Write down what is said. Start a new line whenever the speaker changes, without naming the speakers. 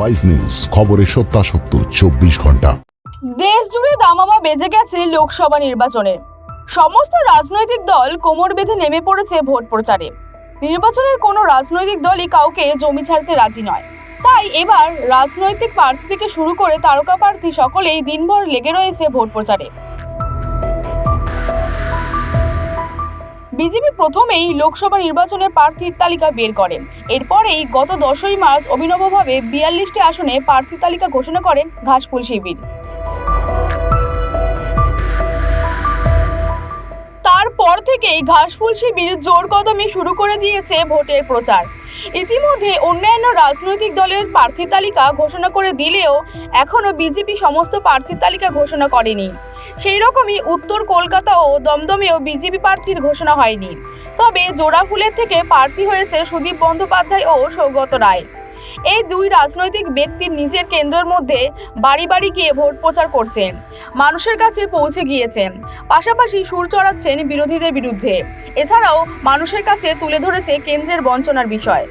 Wise news খবরের সত্যাসত্য, চব্বিশ ঘণ্টা।
দেশ জুড়ে দামামা বেজে গেছে লোকসভা নির্বাচনে। সমস্ত রাজনৈতিক দল কোমর বেঁধে নেমে পড়েছে ভোট প্রচারে। নির্বাচনের কোনো রাজনৈতিক দলই কাউকে জমি ছাড়তে রাজি নয়। তাই এবার রাজনৈতিক প্রার্থী থেকে শুরু করে তারকা প্রার্থী সকলেই দিনভর লেগে রয়েছে ভোট প্রচারে। বিজেপি প্রথমেই লোকসভা নির্বাচনের প্রার্থীর তালিকা বের করে। এরপরেই গত দশই মার্চ অভিনবভাবে বিয়াল্লিশটি আসনে প্রার্থী তালিকা ঘোষণা করে ঘাসফুল শিবির। তারপর থেকেই ঘাসফুল শিবির জোর কদমে শুরু করে দিয়েছে ভোটের প্রচার। ইতিমধ্যে অন্যান্য রাজনৈতিক দলের প্রার্থী তালিকা ঘোষণা করে দিলেও এখনও বিজেপি সমস্ত প্রার্থী তালিকা ঘোষণা করেনি। সেই রকমই উত্তর কলকাতা ও দমদমেও বিজেপি প্রার্থীর ঘোষণা হয়নি। তবে জোড়াফুলের থেকে প্রার্থী হয়েছে সুদীপ বন্দ্যোপাধ্যায় ও সৌগত রায়। এই দুই রাজনৈতিক ব্যক্তির নিজের কেন্দ্রের মধ্যে বাড়ি বাড়ি গিয়ে ভোট প্রচার করছেন। মানুষের কাছে পৌঁছে গিয়েছেন। পাশাপাশি সুর চড়াচ্ছেন বিরোধীদের বিরুদ্ধে। এছাড়াও মানুষের কাছে তুলে ধরেছে কেন্দ্রের বঞ্চনার বিষয়।